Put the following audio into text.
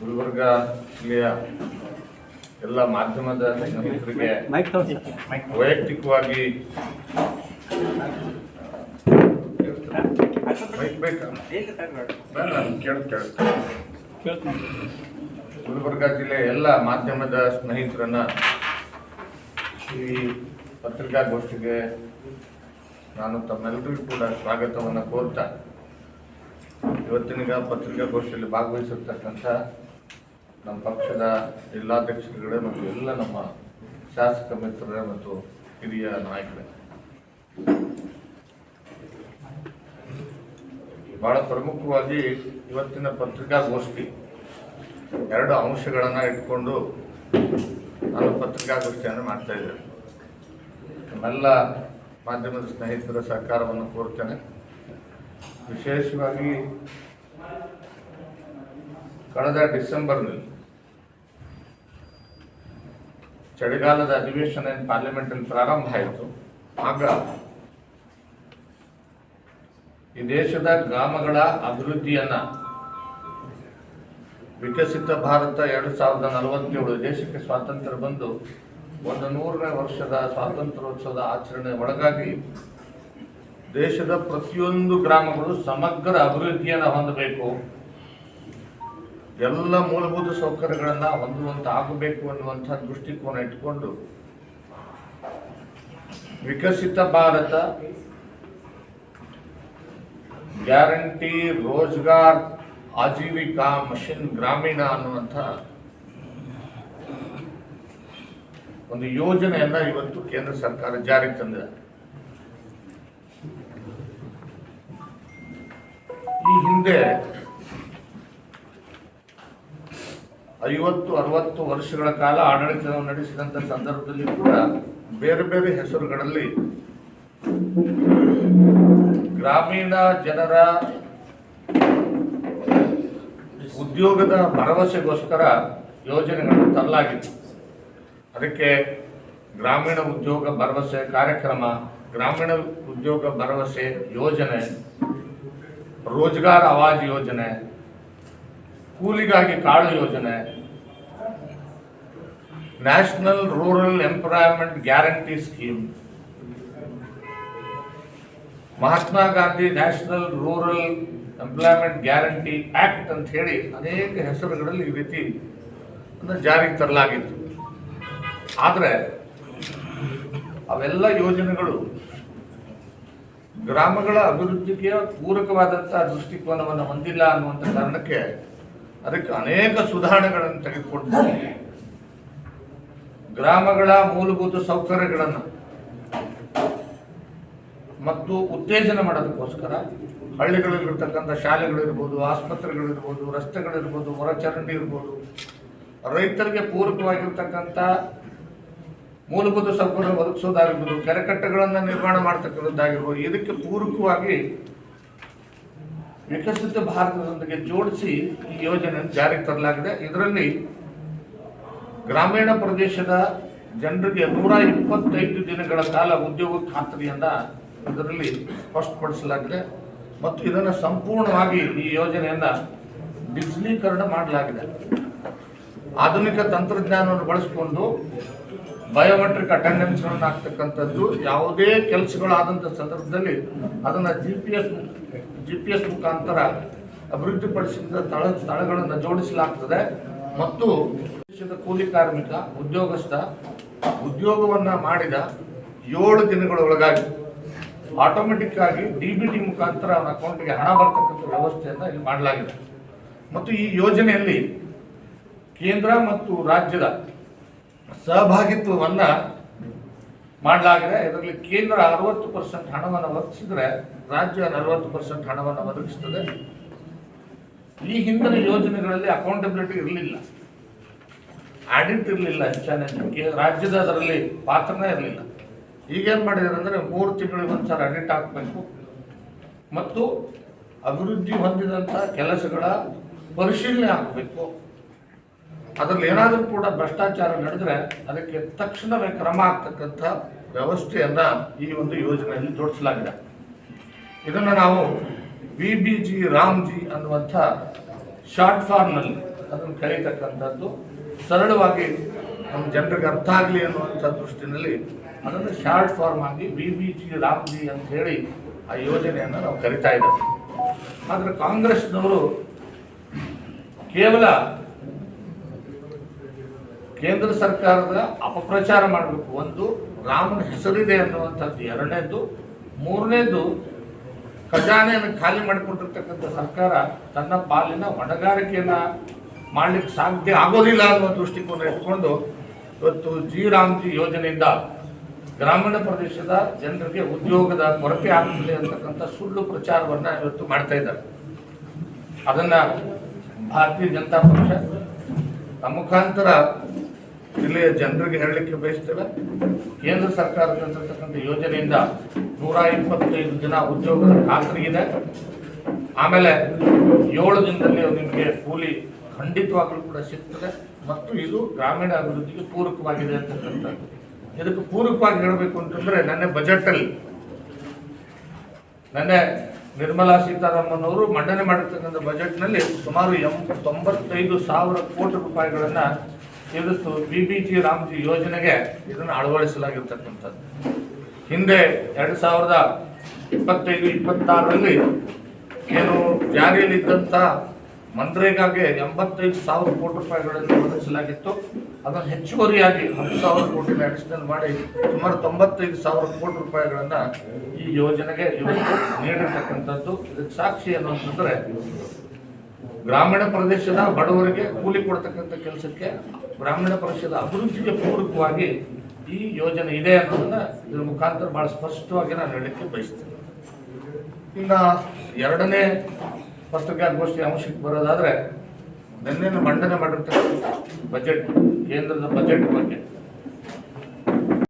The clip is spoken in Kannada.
ಗುಲ್ಬರ್ಗ ಜಿಲ್ಲೆಯ ಎಲ್ಲ ಮಾಧ್ಯಮದ ಸ್ನೇಹಿತರಿಗೆ ವೈಯಕ್ತಿಕವಾಗಿ. ಗುಲ್ಬರ್ಗ ಜಿಲ್ಲೆಯ ಎಲ್ಲ ಮಾಧ್ಯಮದ ಸ್ನೇಹಿತರನ್ನ ಈ ಪತ್ರಿಕಾಗೋಷ್ಠಿಗೆ ನಾನು ತಮ್ಮೆಲ್ಲರಿಗೂ ಕೂಡ ಸ್ವಾಗತವನ್ನು ಕೋರ್ತಾ ಇವತ್ತಿನ ಪತ್ರಿಕಾಗೋಷ್ಠಿಯಲ್ಲಿ ಭಾಗವಹಿಸಿರ್ತಕ್ಕಂಥ ನಮ್ಮ ಪಕ್ಷದ ಜಿಲ್ಲಾಧ್ಯಕ್ಷರುಗಳೇ ಮತ್ತು ಎಲ್ಲ ನಮ್ಮ ಶಾಸಕ ಮಿತ್ರರೇ ಮತ್ತು ಹಿರಿಯ ನಾಯಕರೇ. ಬಹಳ ಪ್ರಮುಖವಾಗಿ ಇವತ್ತಿನ ಪತ್ರಿಕಾಗೋಷ್ಠಿ ಎರಡು ಅಂಶಗಳನ್ನು ಇಟ್ಕೊಂಡು ನಾನು ಪತ್ರಿಕಾಗೋಷ್ಠಿಯನ್ನು ಮಾಡ್ತಾ ಇದ್ದೇನೆ. ನಮ್ಮೆಲ್ಲ ಮಾಧ್ಯಮದ ಸ್ನೇಹಿತರ ಸಹಕಾರವನ್ನು ಕೋರ್ತೇನೆ. ವಿಶೇಷವಾಗಿ ಕಳೆದ ಡಿಸೆಂಬರ್ನಲ್ಲಿ ಚಳಿಗಾಲದ ಅಧಿವೇಶನ ಏನು ಪಾರ್ಲಿಮೆಂಟಲ್ಲಿ ಪ್ರಾರಂಭ ಆಯಿತು. ಆಗ ಈ ದೇಶದ ಗ್ರಾಮಗಳ ಅಭಿವೃದ್ಧಿಯನ್ನ ವಿಕಸಿತ ಭಾರತ ಎರಡು ಸಾವಿರದ ನಲವತ್ತೇಳು ದೇಶಕ್ಕೆ ಸ್ವಾತಂತ್ರ್ಯ ಬಂದು ಒಂದು ನೂರನೇ ವರ್ಷದ ಸ್ವಾತಂತ್ರ್ಯೋತ್ಸವದ ಆಚರಣೆ ಒಳಗಾಗಿ ದೇಶದ ಪ್ರತಿಯೊಂದು ಗ್ರಾಮಗಳು ಸಮಗ್ರ ಅಭಿವೃದ್ಧಿಯನ್ನು ಹೊಂದಬೇಕು. ಎಲ್ಲ ಮೂಲಭೂತ ಸೌಕರ್ಯಗಳನ್ನ ಹೊಂದುವಂತೆ ಆಗಬೇಕು ಅನ್ನುವಂಥ ದೃಷ್ಟಿಕೋನ ಇಟ್ಕೊಂಡು ವಿಕಸಿತ ಭಾರತ ಗ್ಯಾರಂಟಿ ರೋಜ್ಗಾರ್ ಆಜೀವಿಕಾ ಮಷಿನ್ ಗ್ರಾಮೀಣ ಅನ್ನುವಂಥ ಒಂದು ಯೋಜನೆಯನ್ನ ಇವತ್ತು ಕೇಂದ್ರ ಸರ್ಕಾರ ಜಾರಿಗೆ ತಂದಿದೆ. ಈ ಹಿಂದೆ ಐವತ್ತು, ಅರವತ್ತು ವರ್ಷಗಳ ಕಾಲ ಆಡಳಿತವನ್ನು ನಡೆಸಿದಂಥ ಸಂದರ್ಭದಲ್ಲಿ ಕೂಡ ಬೇರೆ ಬೇರೆ ಹೆಸರುಗಳಲ್ಲಿ ಗ್ರಾಮೀಣ ಜನರ ಉದ್ಯೋಗದ ಭರವಸೆಗೋಸ್ಕರ ಯೋಜನೆಗಳನ್ನು ತರಲಾಗಿತ್ತು. ಅದಕ್ಕೆ ಗ್ರಾಮೀಣ ಉದ್ಯೋಗ ಭರವಸೆ ಕಾರ್ಯಕ್ರಮ, ಗ್ರಾಮೀಣ ಉದ್ಯೋಗ ಭರವಸೆ ಯೋಜನೆ, ರೋಜ್ಗಾರ್ ಆವಾಜ್ ಯೋಜನೆ ಕೂಲಿಗಾಗಿ ಕಾಳು ಯೋಜನೆ. National rural employment guarantee scheme Mahatma Gandhi national rural employment guarantee act ಅಂತ ಹೇಳಿ ಅನೇಕ ಹೆಸರುಗಳಲ್ಲಿ ಈ ರೀತಿ ಜಾರಿಗೆ ತರಲಾಗಿತ್ತು. ಆದರೆ ಅವೆಲ್ಲ ಯೋಜನೆಗಳು ಗ್ರಾಮಗಳ ಅಭಿವೃದ್ಧಿಗೆ ಪೂರಕವಾದಂಥ ದೃಷ್ಟಿಕೋನವನ್ನು ಹೊಂದಿಲ್ಲ ಅನ್ನುವಂಥ ಕಾರಣಕ್ಕೆ ಅದಕ್ಕೆ ಅನೇಕ ಸುಧಾರಣೆಗಳನ್ನು ತೆಗೆದುಕೊಂಡು ಗ್ರಾಮಗಳ ಮೂಲಭೂತ ಸೌಕರ್ಯಗಳನ್ನು ಮತ್ತು ಉತ್ತೇಜನ ಮಾಡೋದಕ್ಕೋಸ್ಕರ ಹಳ್ಳಿಗಳಲ್ಲಿರ್ತಕ್ಕಂಥ ಶಾಲೆಗಳಿರ್ಬೋದು, ಆಸ್ಪತ್ರೆಗಳಿರ್ಬೋದು, ರಸ್ತೆಗಳಿರ್ಬೋದು, ಹೊರಚರಂಡಿ ಇರ್ಬೋದು, ರೈತರಿಗೆ ಪೂರಕವಾಗಿರ್ತಕ್ಕಂಥ ಮೂಲಭೂತ ಸೌಕರ್ಯ ಒದಗಿಸೋದಾಗಿರ್ಬೋದು, ಕೆರೆಕಟ್ಟೆಗಳನ್ನು ನಿರ್ಮಾಣ ಮಾಡ್ತಕ್ಕಂಥದ್ದಾಗಿರ್ಬೋದು, ಇದಕ್ಕೆ ಪೂರಕವಾಗಿ ವಿಕಸಿತ ಭಾರತದೊಂದಿಗೆ ಜೋಡಿಸಿ ಈ ಯೋಜನೆಯನ್ನು ಜಾರಿಗೆ ತರಲಾಗಿದೆ. ಇದರಲ್ಲಿ ಗ್ರಾಮೀಣ ಪ್ರದೇಶದ ಜನರಿಗೆ ನೂರ ಇಪ್ಪತ್ತೈದು ದಿನಗಳ ಕಾಲ ಉದ್ಯೋಗ ಖಾತ್ರಿಯನ್ನು ಇದರಲ್ಲಿ ಸ್ಪಷ್ಟಪಡಿಸಲಾಗಿದೆ. ಮತ್ತು ಇದನ್ನು ಸಂಪೂರ್ಣವಾಗಿ ಈ ಯೋಜನೆಯನ್ನ ಡಿಜಿಟಲೀಕರಣ ಮಾಡಲಾಗಿದೆ. ಆಧುನಿಕ ತಂತ್ರಜ್ಞಾನವನ್ನು ಬಳಸಿಕೊಂಡು ಬಯೋಮೆಟ್ರಿಕ್ ಅಟೆಂಡೆನ್ಸ್ಗಳನ್ನು ಆಗ್ತಕ್ಕಂಥದ್ದು ಯಾವುದೇ ಕೆಲಸಗಳಾದಂಥ ಸಂದರ್ಭದಲ್ಲಿ ಅದನ್ನು G P S G P S ಮುಖಾಂತರ ಅಭಿವೃದ್ಧಿಪಡಿಸಿದ ಸ್ಥಳ, ಸ್ಥಳಗಳನ್ನು ಜೋಡಿಸಲಾಗ್ತದೆ. ಮತ್ತು ದೇಶದ ಕೂಲಿ ಕಾರ್ಮಿಕ, ಉದ್ಯೋಗಸ್ಥ ಉದ್ಯೋಗವನ್ನು ಮಾಡಿದ ಏಳು ದಿನಗಳ ಒಳಗಾಗಿ ಆಟೋಮೆಟಿಕ್ ಆಗಿ ಡಿ ಬಿ ಟಿ ಮುಖಾಂತರ ಅವನ ಅಕೌಂಟ್ಗೆ ಹಣ ಬರ್ತಕ್ಕಂಥ ವ್ಯವಸ್ಥೆಯನ್ನು ಇಲ್ಲಿ ಮಾಡಲಾಗಿದೆ. ಮತ್ತು ಈ ಯೋಜನೆಯಲ್ಲಿ ಕೇಂದ್ರ ಮತ್ತು ರಾಜ್ಯದ ಸಹಭಾಗಿತ್ವವನ್ನ ಮಾಡಲಾಗಿದೆ ಇದರಲ್ಲಿ ಕೇಂದ್ರ ಅರವತ್ತು ಪರ್ಸೆಂಟ್ ಹಣವನ್ನು ಒದಗಿಸಿದ್ರೆ ರಾಜ್ಯ ನಲವತ್ತು ಪರ್ಸೆಂಟ್ ಹಣವನ್ನು ಒದಗಿಸ್ತದೆ. ಈ ಹಿಂದಿನ ಯೋಜನೆಗಳಲ್ಲಿ ಅಕೌಂಟಬಿಲಿಟಿ ಇರಲಿಲ್ಲ. ಆಡಿಟ್ ಇರಲಿಲ್ಲ ಹೆಚ್ಚಾನೆ. ರಾಜ್ಯದ ಅದರಲ್ಲಿ ಪಾತ್ರನೇ ಇರಲಿಲ್ಲ. ಈಗೇನು ಮಾಡಿದ್ದಾರೆ ಅಂದರೆ ಮೂರು ತಿಂಗಳಿಗೆ ಒಂದ್ಸಲ ಆಡಿಟ್ ಹಾಕಬೇಕು. ಮತ್ತು ಅಭಿವೃದ್ಧಿ ಹೊಂದಿದಂಥ ಕೆಲಸಗಳ ಪರಿಶೀಲನೆ ಆಗಬೇಕು. ಅದರಲ್ಲಿ ಏನಾದರೂ ಕೂಡ ಭ್ರಷ್ಟಾಚಾರ ನಡೆದ್ರೆ ಅದಕ್ಕೆ ತಕ್ಷಣವೇ ಕ್ರಮ ಆಗ್ತಕ್ಕಂಥ ವ್ಯವಸ್ಥೆಯನ್ನು ಈ ಒಂದು ಯೋಜನೆಯಲ್ಲಿ ಜೋಡಿಸಲಾಗಿದೆ. ಇದನ್ನು ನಾವು ಬಿ ಬಿ ಜಿ ರಾಮ್ಜಿ ಅನ್ನುವಂಥ ಶಾರ್ಟ್ ಫಾರ್ಮ್ನಲ್ಲಿ ಅದನ್ನು ಕರೀತಕ್ಕಂಥದ್ದು. ಸರಳವಾಗಿ ನಮ್ಮ ಜನರಿಗೆ ಅರ್ಥ ಆಗಲಿ ಅನ್ನುವಂಥ ದೃಷ್ಟಿನಲ್ಲಿ ಅದನ್ನು ಶಾರ್ಟ್ ಫಾರ್ಮ್ ಆಗಿ ಬಿ ಬಿ ಜಿ ರಾಮ್ಜಿ ಅಂತ ಹೇಳಿ ಆ ಯೋಜನೆಯನ್ನು ನಾವು ಕರಿತಾ ಇದ್ದೇವೆ. ಆದರೆ ಕಾಂಗ್ರೆಸ್ನವರು ಕೇವಲ ಕೇಂದ್ರ ಸರ್ಕಾರದ ಅಪಪ್ರಚಾರ ಮಾಡಬೇಕು. ಒಂದು ರಾಮನ ಹೆಸರಿದೆ ಅನ್ನುವಂಥದ್ದು ಎರಡನೇದು. ಮೂರನೇದು, ಖಜಾನೆಯನ್ನು ಖಾಲಿ ಮಾಡಿಕೊಂಡಿರ್ತಕ್ಕಂಥ ಸರ್ಕಾರ ತನ್ನ ಪಾಲಿನ ಹೊಣೆಗಾರಿಕೆಯನ್ನು ಮಾಡ್ಲಿಕ್ಕೆ ಸಾಧ್ಯ ಆಗೋದಿಲ್ಲ ಅನ್ನೋ ದೃಷ್ಟಿಕೋನ ಇಟ್ಕೊಂಡು ಇವತ್ತು ಜಿ ರಾಮ್ಜಿ ಯೋಜನೆಯಿಂದ ಗ್ರಾಮೀಣ ಪ್ರದೇಶದ ಜನರಿಗೆ ಉದ್ಯೋಗದ ಕೊರತೆ ಆಗ್ತದೆ ಅಂತಕ್ಕಂಥ ಸುಳ್ಳು ಪ್ರಚಾರವನ್ನು ಇವತ್ತು ಮಾಡ್ತಾ ಇದ್ದಾರೆ. ಅದನ್ನು ಭಾರತೀಯ ಜನತಾ ಪಕ್ಷ ಮುಖಾಂತರ ಜಿಲ್ಲೆಯ ಜನರಿಗೆ ಹೇಳಲಿಕ್ಕೆ ಬಯಸ್ತೇವೆ, ಕೇಂದ್ರ ಸರ್ಕಾರ ತಂದಿರತಕ್ಕಂಥ ಯೋಜನೆಯಿಂದ ನೂರ ಇಪ್ಪತ್ತೈದು ಜನ ಉದ್ಯೋಗದ ಖಾತ್ರಿ ಇದೆ ಆಮೇಲೆ ಏಳು ದಿನದಲ್ಲಿ ನಿಮಗೆ ಕೂಲಿ ಖಂಡಿತವಾಗಲೂ ಕೂಡ ಸಿಗ್ತದೆ. ಮತ್ತು ಇದು ಗ್ರಾಮೀಣ ಅಭಿವೃದ್ಧಿಗೆ ಪೂರಕವಾಗಿದೆ ಅಂತಕ್ಕಂಥದ್ದು ಇದಕ್ಕೆ ಪೂರಕವಾಗಿ ಹೇಳಬೇಕು ಅಂತಂದ್ರೆ ನನ್ನ ಬಜೆಟಲ್ಲಿ ನನ್ನೆ ನಿರ್ಮಲಾ ಸೀತಾರಾಮನ್ ಅವರು ಮಂಡನೆ ಮಾಡಿರ್ತಕ್ಕಂಥ ಬಜೆಟ್ನಲ್ಲಿ ಸುಮಾರು ಎಂ ತೊಂಬತ್ತೈದು ಸಾವಿರ ಕೋಟಿ ರೂಪಾಯಿಗಳನ್ನ ಇವತ್ತು ಬಿ ಬಿ ಜಿ ರಾಮ್ಜಿ ಯೋಜನೆಗೆ ಇದನ್ನು ಅಳವಡಿಸಲಾಗಿರ್ತಕ್ಕಂಥದ್ದು. ಹಿಂದೆ ಎರಡು ಸಾವಿರದ ಇಪ್ಪತ್ತೈದು, ಇಪ್ಪತ್ತಾರರಲ್ಲಿ ಏನು ಜಾರಿಯಲ್ಲಿದ್ದಂಥ ಮನ್ರೇಗಾಗೆ ಎಂಬತ್ತೈದು ಸಾವಿರ ಕೋಟಿ ರೂಪಾಯಿಗಳನ್ನು ಒದಗಿಸಲಾಗಿತ್ತು. ಅದನ್ನು ಹೆಚ್ಚುವರಿಯಾಗಿ ಹತ್ತು ಸಾವಿರ ಕೋಟಿ ಅಡಿಷನಲ್ ಮಾಡಿ ಸುಮಾರು ತೊಂಬತ್ತೈದು ಸಾವಿರ ಕೋಟಿ ರೂಪಾಯಿಗಳನ್ನು ಈ ಯೋಜನೆಗೆ ಇವತ್ತು ನೀಡಿರ್ತಕ್ಕಂಥದ್ದು. ಇದಕ್ಕೆ ಸಾಕ್ಷಿ ಏನು ಗ್ರಾಮೀಣ ಪ್ರದೇಶದ ಬಡವರಿಗೆ ಕೂಲಿ ಕೊಡ್ತಕ್ಕಂಥ ಕೆಲಸಕ್ಕೆ ಗ್ರಾಮೀಣ ಪ್ರದೇಶದ ಅಭಿವೃದ್ಧಿಗೆ ಪೂರಕವಾಗಿ ಈ ಯೋಜನೆ ಇದೆ ಅನ್ನೋದನ್ನ ಇದರ ಮುಖಾಂತರ ಬಹಳ ಸ್ಪಷ್ಟವಾಗಿ ನಾನು ಹೇಳಲಿಕ್ಕೆ ಬಯಸ್ತೇನೆ. ಇನ್ನ ಎರಡನೇ ಪತ್ರಿಕಾಗೋಷ್ಠಿ ಅಂಶಕ್ಕೆ ಬರೋದಾದ್ರೆ, ನಿನ್ನೆ ಮಂಡನೆ ಮಾಡಿರ್ತಕ್ಕಂಥ ಬಜೆಟ್ ಕೇಂದ್ರದ ಬಜೆಟ್ ಬಗ್ಗೆ.